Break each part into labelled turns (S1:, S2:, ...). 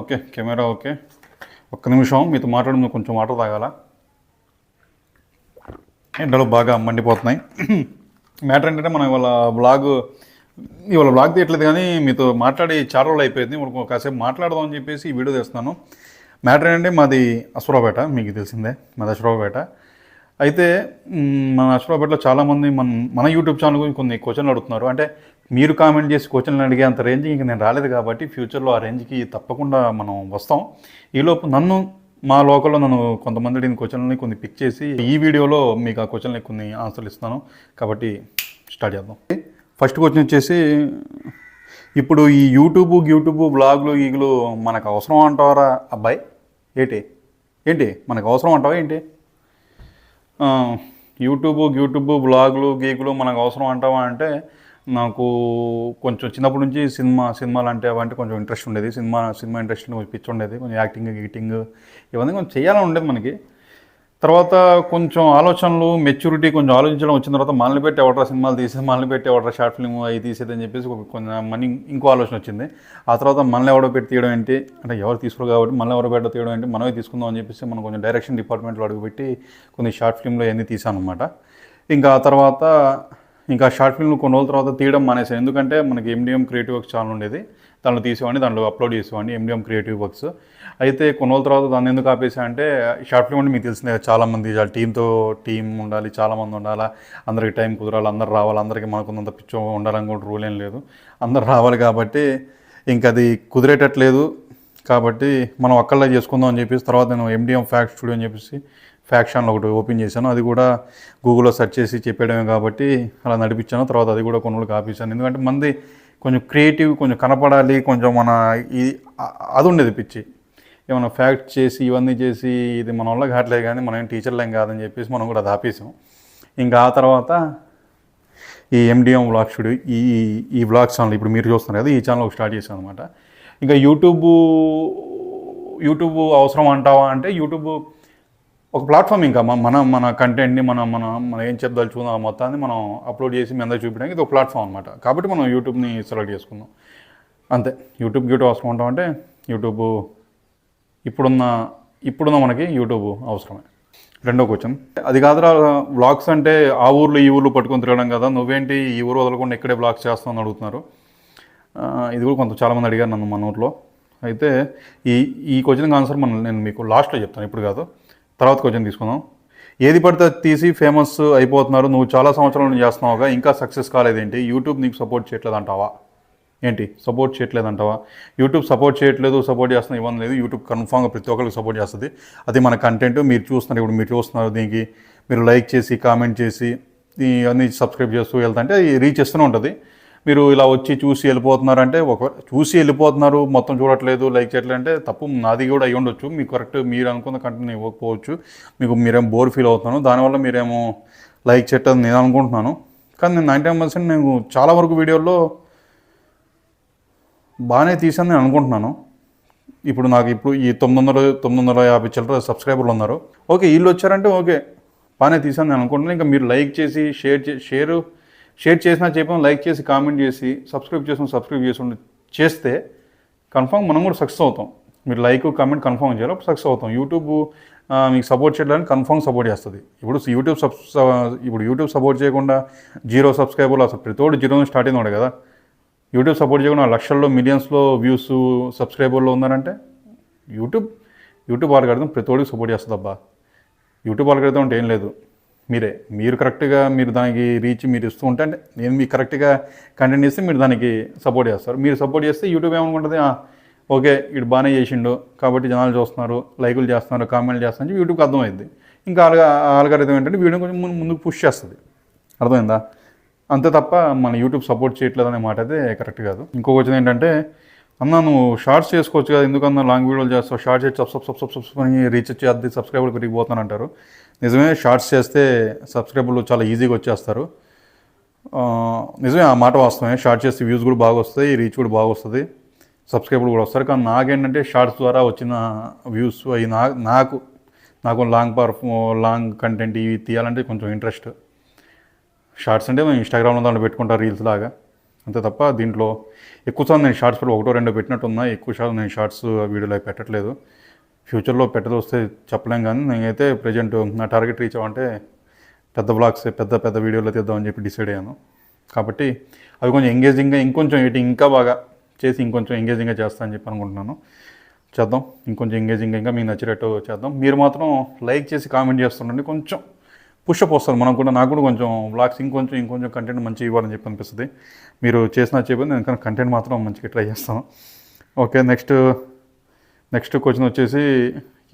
S1: Okay camera okay. ఒక్క నిమిషం మీతో మాట్లాడడం కొంచెం వాటర్ తాగాల? ఎండలు బాగా మండిపోతున్నాయి. మ్యాటర్ ఏంటంటే మనం ఇవాళ బ్లాగ్ ఇవాళ బ్లాగ్ తీయట్లేదు కానీ మీతో మాట్లాడి చాలా రోజులు అయిపోయింది. ఇప్పుడు కాసేపు మాట్లాడదాం అని చెప్పేసి ఈ వీడియో తెస్తున్నాను. మ్యాటర్ ఏంటంటే మాది అశ్వరావుపేట మీకు తెలిసిందే మాది అశ్వరావుపేట. అయితే మన అశ్వరావుపేటలో చాలామంది మన మన యూట్యూబ్ ఛానల్ గురించి కొన్ని క్వశ్చన్లు అడుగుతున్నారు. అంటే మీరు కామెంట్ చేసి క్వశ్చన్లు అడిగే అంత రేంజ్కి ఇంక నేను రాలేదు కాబట్టి ఫ్యూచర్లో ఆ రేంజ్కి తప్పకుండా మనం వస్తాం. ఈలోపు నన్ను మా లోకల్లో నన్ను కొంతమంది అడిగిన క్వశ్చన్లని కొన్ని పిక్ చేసి ఈ వీడియోలో మీకు ఆ క్వశ్చన్లకి కొన్ని ఆన్సర్లు ఇస్తాను. కాబట్టి స్టార్ట్ చేద్దాం. ఫస్ట్ క్వశ్చన్ వచ్చేసి ఇప్పుడు ఈ యూట్యూబ్ యూట్యూబ్ బ్లాగులు ఈగులు మనకు అవసరం అంటారా? అబ్బాయి ఏంటి? ఏంటి? మనకు అవసరం అంటావా ఏంటి? యూట్యూబ్ యూట్యూబ్ బ్లాగులు గీకులు మనకు అవసరం అంటావా అంటే నాకు కొంచెం చిన్నప్పటి నుంచి సినిమా సినిమాలు అంటే అవంటే కొంచెం ఇంట్రెస్ట్ ఉండేది. సినిమా సినిమా ఇంట్రెస్ట్ కొంచెం పిచ్చి ఉండేది. కొంచెం యాక్టింగ్ గీటింగ్ ఇవన్నీ కొంచెం చేయాలని ఉండేది మనకి. తర్వాత కొంచెం ఆలోచనలు మెచ్యూరిటీ కొంచెం ఆలోచించడం వచ్చిన తర్వాత మనల్ని పెట్టి ఎవడరా సినిమాలు తీసి మనల్ని పెట్టి ఎవడరా షార్ట్ ఫిల్మ్ అవి తీసేది అని చెప్పేసి ఒక కొంచెం మనీ ఇంకో ఆలోచన వచ్చింది. ఆ తర్వాత మనల్ని ఎవడో పెట్టి తీయడం ఏంటి? అంటే ఎవరు తీసుకోరు కాబట్టి మనల్ని ఎవరో పెట్టి తీయడం ఏంటి? మనమే తీసుకుందాం అని చెప్పేసి మనం కొంచెం డైరెక్షన్ డిపార్ట్మెంట్లో అడుగుపెట్టి కొన్ని షార్ట్ ఫిల్మ్లో అన్నీ తీసాను అనమాట ఇంకా ఆ తర్వాత ఇంకా షార్ట్ ఫిల్మ్ కొన్ని రోజుల తర్వాత తీయడం మానేసాను ఎందుకంటే మనకి ఎండిఎం క్రియేటివ్ వర్క్స్ ఛానల్ ఉండేది. దాంట్లో తీసేవాడిని దాంట్లో అప్లోడ్ చేసేవాడిని ఎండిఎం క్రియేటివ్ వర్క్స్ అయితే కొన్ని రోజుల తర్వాత దాన్ని ఎందుకు ఆపేసా అంటే షార్ట్ ఫిల్మ్ అంటే మీకు తెలిసిందే చాలామంది టీంతో టీం ఉండాలి చాలామంది ఉండాలా అందరికి టైం కుదరాలి అందరు రావాలి అందరికీ మనకున్నంత పిచ్చో ఉండాలని కూడా రూల్ ఏం లేదు. అందరు రావాలి కాబట్టి ఇంకా అది కుదిరేటట్లేదు. కాబట్టి మనం అక్కడ చేసుకుందాం అని చెప్పేసి తర్వాత నేను ఎండిఎం ఫ్యాక్ట్ స్టూడియో అని చెప్పేసి ఫ్యాక్షన్లో ఒకటి ఓపెన్ చేశాను. అది కూడా గూగుల్లో సెర్చ్ చేసి చెప్పేయడమే కాబట్టి అలా నడిపించాను. తర్వాత అది కూడా కొనుగోలు ఆపేసాను ఎందుకంటే మంది కొంచెం క్రియేటివ్ కొంచెం కనపడాలి కొంచెం మన ఈ అది ఉండేది పిచ్చి. ఏమైనా ఫ్యాక్ట్ చేసి ఇవన్నీ చేసి ఇది మన వల్ల కావట్లేదు కానీ మనం ఏం టీచర్లేం కాదని చెప్పేసి మనం కూడా అది ఆపేసాం ఇంకా ఆ తర్వాత ఈ ఎండిఎం బ్లాగ్ స్టూడియో ఈ ఈ బ్లాగ్ ఛానల్ ఇప్పుడు మీరు చూస్తున్నారు కదా ఈ ఛానల్ స్టార్ట్ చేశాను అనమాట ఇంకా యూట్యూబ్ యూట్యూబ్ అవసరం అంటావా అంటే యూట్యూబ్ ఒక ప్లాట్ఫామ్ ఇంకా మన మన కంటెంట్ని మనం మన మనం ఏం చెప్పదలుచుకుందాం ఆ మొత్తాన్ని మనం అప్లోడ్ చేసి మీ అందరూ చూపించడానికి ఇది ఒక ప్లాట్ఫామ్ అనమాట కాబట్టి మనం యూట్యూబ్ని సెలెక్ట్ చేసుకుందాం. అంతే. యూట్యూబ్ యూట్యూబ్ అవసరం ఉంటాం అంటే యూట్యూబ్ ఇప్పుడున్న ఇప్పుడున్న మనకి యూట్యూబ్ అవసరమే. రెండో క్వశ్చన్ అది కాదురా బ్లాగ్స్ అంటే ఆ ఊర్లో ఈ ఊర్లో పట్టుకొని తిరగడం కదా నువ్వేంటి ఈ ఊరు వదలకుండా ఇక్కడే బ్లాగ్స్ చేస్తామని అడుగుతున్నారు. ఇది కూడా కొంత చాలామంది అడిగారు నన్ను మన ఊర్లో. అయితే ఈ ఈ క్వశ్చన్కి ఆన్సర్ మనం నేను మీకు లాస్ట్లో చెప్తాను ఇప్పుడు కాదు. తర్వాత క్వశ్చన్ తీసుకుందాం. ఏది పడితే అది తీసి ఫేమస్ అయిపోతున్నారు. నువ్వు చాలా సంవత్సరాల నుంచి చేస్తున్నావుగా ఇంకా సక్సెస్ కాలేదేంటి? యూట్యూబ్ నీకు సపోర్ట్ చేయట్లేదు అంటావా ఏంటి? సపోర్ట్ చేయట్లేదు అంటావా యూట్యూబ్ సపోర్ట్ చేయట్లేదు సపోర్ట్ చేస్తున్నా ఇవ్వడం లేదు. యూట్యూబ్ కన్ఫామ్గా ప్రతి ఒక్కరికి సపోర్ట్ చేస్తుంది. అది మన కంటెంట్ మీరు చూస్తున్నారు ఇప్పుడు మీరు చూస్తున్నారు దీనికి. మీరు లైక్ చేసి కామెంట్ చేసి అన్నీ సబ్స్క్రైబ్ చేస్తూ వెళ్తా అంటే రీచ్ చేస్తూనే ఉంటుంది. మీరు ఇలా వచ్చి చూసి వెళ్ళిపోతున్నారంటే ఒక చూసి వెళ్ళిపోతున్నారు మొత్తం చూడట్లేదు లైక్ చేయట్లేదు అంటే తప్పు నాది కూడా అయ్యి ఉండొచ్చు. మీకు కరెక్ట్ మీరు అనుకున్న కంటెంట్ ఇవ్వకపోవచ్చు. మీకు మీరేం బోర్ ఫీల్ అవుతున్నాను. దానివల్ల మీరేమో లైక్ చేయట్లేదు నేను అనుకుంటున్నాను. కానీ నేను నైంటీ పర్సెంట్ నేను చాలా వరకు వీడియోల్లో బాగానే తీసాను నేను అనుకుంటున్నాను. ఇప్పుడు నాకు ఇప్పుడు ఈ తొమ్మిది వందల తొమ్మిది వందల యాభై చిల్లర సబ్స్క్రైబర్లు ఉన్నారు. ఓకే వీళ్ళు వచ్చారంటే ఓకే బాగానే తీసాను నేను అనుకుంటున్నాను. ఇంకా మీరు లైక్ చేసి షేర్ చే షేర్ షేర్ చేసినా చెప్పాం లైక్ చేసి కామెంట్ చేసి సబ్స్క్రైబ్ చేసిన సబ్స్క్రైబ్ చేసి చేస్తే కన్ఫామ్ మనం కూడా సక్సెస్ అవుతాం. మీరు లైక్ కామెంట్ కన్ఫామ్ చేయాలి అప్పుడు సక్సెస్ అవుతాం. యూట్యూబ్ మీకు సపోర్ట్ చేయడానికి కన్ఫామ్ సపోర్ట్ చేస్తుంది. ఇప్పుడు యూట్యూబ్ సబ్ ఇప్పుడు యూట్యూబ్ సపోర్ట్ చేయకుండా జీరో సబ్స్క్రైబర్లు అసలు ప్రతి జీరో నుంచి స్టార్ట్ అయింది కదా. యూట్యూబ్ సపోర్ట్ చేయకుండా లక్షల్లో మిలియన్స్లో వ్యూస్ సబ్స్క్రైబర్లో ఉన్నారంటే యూట్యూబ్ యూట్యూబ్ ఆల్గరిథం ప్రతి ఒక్కరికి సపోర్ట్ చేస్తుంది అబ్బా యూట్యూబ్ ఆల్గరిథం అంటే ఏం లేదు. మీరే మీరు కరెక్ట్గా మీరు దానికి రీచ్ మీరు ఇస్తూ ఉంటే అంటే నేను మీకు కరెక్ట్గా కంటెంట్ ఇస్తే మీరు దానికి సపోర్ట్ చేస్తారు మీరు సపోర్ట్ చేస్తే యూట్యూబ్ ఏమనుకుంటుంది ఓకే ఇటు బాగానే చేసిండు కాబట్టి జనాలు చూస్తున్నారు లైకులు చేస్తున్నారు కామెంట్లు చేస్తున్నారు యూట్యూబ్కి అర్థమైంది ఇంకా ఆల్గా ఆల్గరిథం ఏంటంటే వీడియో కొంచెం ముందు- ముందుకు పుష్ చేస్తుంది అర్థమైందా అంతే తప్ప మన యూట్యూబ్ సపోర్ట్ చేయట్లేదు అనే మాట అయితే కరెక్ట్ కాదు ఇంకో ఏంటంటే అన్న నువ్వు షార్ట్స్ చేసుకోవచ్చు కదా ఎందుకన్నా లాంగ్ వీడియోలు చేస్తావు షార్ట్స్ చేసి sub sub sub sub sub అని రీచ్ చేద్ది అది సబ్స్క్రైబర్లు పెరిగిపోతాను అంటారు నిజమే షార్ట్స్ చేస్తే సబ్స్క్రైబర్లు చాలా ఈజీగా వచ్చేస్తారు. నిజమే ఆ మాట వాస్తవమే. షార్ట్ చేస్తే వ్యూస్ కూడా బాగా వస్తాయి రీచ్ కూడా బాగా వస్తుంది సబ్స్క్రైబర్లు కూడా వస్తారు. కానీ నాకేంటంటే షార్ట్స్ ద్వారా వచ్చిన వ్యూస్ అవి నా నాకు నాకు లాంగ్ పర్ఫ్ లాంగ్ కంటెంట్ ఇవి తీయాలంటే కొంచెం ఇంట్రెస్ట్. షార్ట్స్ అంటే మేము ఇన్స్టాగ్రామ్లో దాంట్లో పెట్టుకుంటారు రీల్స్ లాగా. అంతే తప్ప దీంట్లో ఎక్కువ శాతం నేను షార్ట్స్ ఒకటో రెండో పెట్టినట్టున్నా ఎక్కువ శాతం నేను షార్ట్స్ వీడియోలో పెట్టట్లేదు. ఫ్యూచర్లో పెట్టదు వస్తే చెప్పలేం కానీ నేనైతే ప్రజెంట్ నా టార్గెట్ రీచ్ అవ్వంటే పెద్ద బ్లాగ్స్ పెద్ద పెద్ద వీడియోలో తీద్దామని చెప్పి డిసైడ్ అయ్యాను. కాబట్టి అవి కొంచెం ఎంగేజింగ్గా ఇంకొంచెం ఎడిటింగ్ ఇంకా బాగా చేసి ఇంకొంచెం ఎంగేజింగ్గా చేస్తా అని చెప్పి అనుకుంటున్నాను. చేద్దాం ఇంకొంచెం ఎంగేజింగ్గా ఇంకా మీకు నచ్చినట్టు చేద్దాం. మీరు మాత్రం లైక్ చేసి కామెంట్ చేస్తుండండి. కొంచెం పుష్అప్ వస్తుంది. మనం కూడా నాకు కూడా కొంచెం బ్లాగ్స్ ఇంకొంచెం ఇంకొంచెం కంటెంట్ మంచి ఇవ్వాలని చెప్పి అనిపిస్తుంది. మీరు చేసిన చెప్పి నేను కంటెంట్ మాత్రం మంచిగా ట్రై చేస్తాను. ఓకే నెక్స్ట్ నెక్స్ట్ క్వశ్చన్ వచ్చేసి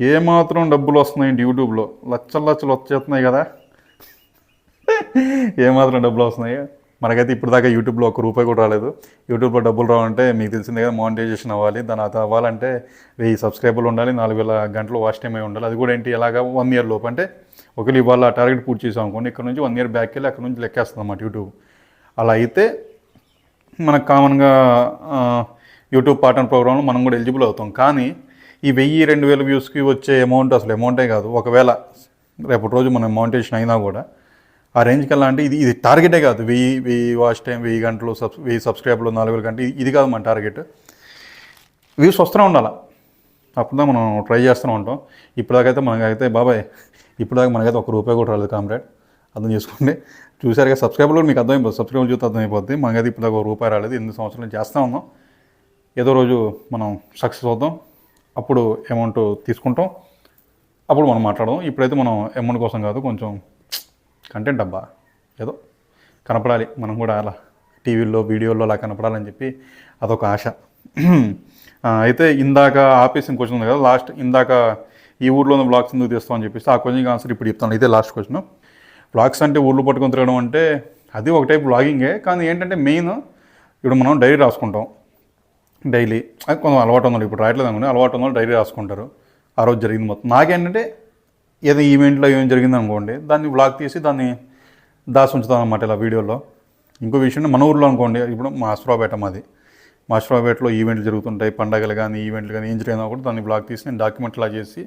S1: ఏ మాత్రం డబ్బులు వస్తున్నాయండి యూట్యూబ్లో? లచ్చలు లచ్చలు వచ్చేస్తున్నాయి కదా. ఏ మాత్రం డబ్బులు వస్తున్నాయి? మనకైతే ఇప్పుడు దాకా యూట్యూబ్లో ఒక రూపాయి కూడా రాలేదు. యూట్యూబ్లో డబ్బులు రావాలంటే మీకు తెలిసిందే కదా మానిటైజేషన్ అవ్వాలి. దాని అది అవ్వాలంటే వెయ్యి సబ్స్క్రైబర్లు ఉండాలి నాలుగు వేల గంటలు వాచ్ టైం అయి ఉండాలి. అది కూడా ఏంటి? ఎలాగా వన్ ఇయర్ లోపు. అంటే ఒకవేళ ఇవాళ టార్గెట్ పూర్తి చేసాం అనుకోండి ఇక్కడ నుంచి వన్ ఇయర్ బ్యాక్ వెళ్ళి అక్కడ నుంచి లెక్కేస్తుంది అన్నమాట యూట్యూబ్. అలా అయితే మనకు కామన్గా యూట్యూబ్ పార్ట్నర్ ప్రోగ్రాంలో మనం కూడా ఎలిజిబుల్ అవుతాం. కానీ ఈ వెయ్యి రెండు వేల వ్యూస్కి వచ్చే అమౌంట్ అసలు అమౌంటే కాదు. ఒకవేళ రేపటి రోజు మనం మౌంటేషన్ అయినా కూడా ఆ రేంజ్కి వెళ్ళా అంటే ఇది ఇది టార్గెటే కాదు. వెయ్యి వెయ్యి వాచ్ టైం వెయ్యి గంటలు సబ్ వెయ్యి సబ్స్క్రైబర్లు నాలుగు వేల గంటలు ఇది- కాదు మన టార్గెట్ వ్యూస్ వస్తూనే ఉండాలి? అప్పుడు మనం ట్రై చేస్తూనే ఉంటాం. ఇప్పటిదాకైతే మనకైతే బాబాయ్ ఇప్పటిదాకా మనకైతే ఒక రూపాయి కూడా రాలేదు కామ్రేడ్. అర్థం చేసుకోండి. చూసారుగా సబ్స్క్రైబర్లు మీకు అర్థమైపోతుంది సబ్స్క్రైబర్ చూస్తే అర్థమైపోద్ది. మనకైతే ఇప్పుడు ఒక రూపాయి రాలేదు. ఎనిమిది సంవత్సరాలు చేస్తూ ఉన్నాం. ఏదో రోజు మనం సక్సెస్ అవుతాం. అప్పుడు అమౌంట్ తీసుకుంటాం. అప్పుడు మనం మాట్లాడదాం. ఇప్పుడైతే మనం అమౌంట్ కోసం కాదు కొంచెం కంటెంట్ అబ్బా ఏదో కనపడాలి. మనం కూడా అలా టీవీల్లో వీడియోల్లో అలా కనపడాలని చెప్పి అదొక ఆశ. అయితే ఇందాక ఆపేసిన క్వశ్చన్ ఉంది కదా లాస్ట్ ఇందాక ఈ ఊర్లో ఉన్న బ్లాగ్స్ ఎందుకు తీస్తామని చెప్పేసి ఆ క్వశ్చన్కి ఆన్సర్ ఇప్పుడు చెప్తాను. ఇదే లాస్ట్ క్వశ్చన్ బ్లాగ్స్ అంటే ఊర్లో పట్టుకొని తిరగడం అంటే అది ఒక టైప్ బ్లాగింగే కానీ ఏంటంటే మెయిన్ ఇప్పుడు మనం డైరీ రాసుకుంటాం. డైలీ. అది కొంచెం అలవాటు ఉంది ఇప్పుడు రాయట్లేదు అనుకోండి అలవాటు ఉన్న డైరీ రాసుకుంటారు. ఆ రోజు జరిగింది మొత్తం. నాకేంటంటే ఏదో ఈవెంట్లో ఏం జరిగింది అనుకోండి దాన్ని బ్లాగ్ తీసి దాన్ని దాసి ఉంచుతాను అనమాట ఇలా వీడియోలో. ఇంకో విషయం మన ఊర్లో అనుకోండి ఇప్పుడు మాస్ట్రాపేట మాది. మాస్ట్రాపేటలో ఈవెంట్లు జరుగుతుంటాయి పండగలు కానీ ఈవెంట్లు కానీ ఏం జరిగినా కూడా దాన్ని బ్లాగ్ తీసి నేను డాక్యుమెంట్ లా చేసి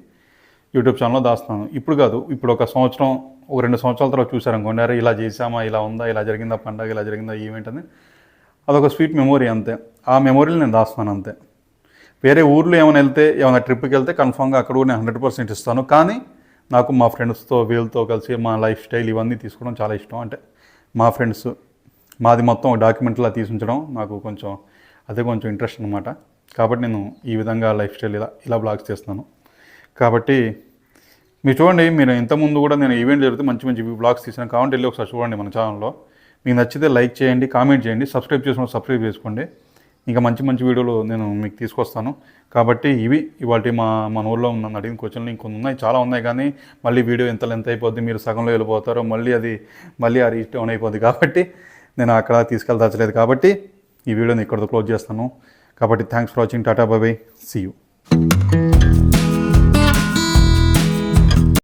S1: యూట్యూబ్ ఛానల్లో దాస్తాను. ఇప్పుడు కాదు ఇప్పుడు ఒక సంవత్సరం ఒక రెండు సంవత్సరాల తర్వాత చూసారనుకోండి అరే ఇలా చేసామా ఇలా ఉందా ఇలా జరిగిందా పండగ ఇలా జరిగిందా ఈవెంట్ అని. అదొక స్వీట్ మెమొరీ అంతే. ఆ మెమొరీని నేను దాస్తాను అంతే. వేరే ఊర్లో ఏమైనా వెళ్తే ఏమైనా ట్రిప్కి వెళ్తే కన్ఫామ్గా అక్కడ కూడా నేను హండ్రెడ్ పర్సెంట్ ఇస్తాను. కానీ నాకు మా ఫ్రెండ్స్తో వీళ్ళతో కలిసి మా లైఫ్ స్టైల్ ఇవన్నీ తీసుకోవడం చాలా ఇష్టం. అంటే మా ఫ్రెండ్స్ మాది మొత్తం డాక్యుమెంట్లా తీసి ఉంచడం నాకు కొంచెం అదే కొంచెం ఇంట్రెస్ట్ అనమాట కాబట్టి నేను ఈ విధంగా లైఫ్ స్టైల్ ఇలా ఇలా బ్లాగ్స్ చేస్తున్నాను. కాబట్టి మీరు చూడండి మీరు ఇంతకుముందు కూడా నేను ఈవెంట్ జరిగితే మంచి మంచి బ్లాగ్స్ తీసాను. కావాలంటే వెళ్ళి ఒకసారి చూడండి మన ఛానల్లో. మీకు నచ్చితే లైక్ చేయండి కామెంట్ చేయండి సబ్స్క్రైబ్ చేసుకుని సబ్స్క్రైబ్ చేసుకోండి. ఇంకా మంచి మంచి వీడియోలు నేను మీకు తీసుకొస్తాను. కాబట్టి ఇవి ఇవాటి మా మన ఊళ్ళో నన్ను అడిగిన క్వశ్చన్లు ఇంకొన్ని ఉన్నాయి. చాలా ఉన్నాయి కానీ మళ్ళీ వీడియో ఎంత లెంత్ అయిపోద్ది మీరు సగంలో వెళ్ళిపోతారో మళ్ళీ అది మళ్ళీ ఆ రీచ్ డౌన్ అయిపోద్ది కాబట్టి నేను అక్కడ తీసుకెళ్ళదలేదు కాబట్టి ఈ వీడియోని ఇక్కడితో క్లోజ్ చేస్తాను. కాబట్టి థ్యాంక్స్ ఫర్ వాచింగ్ టాటా బాబాయ్ సీ యూ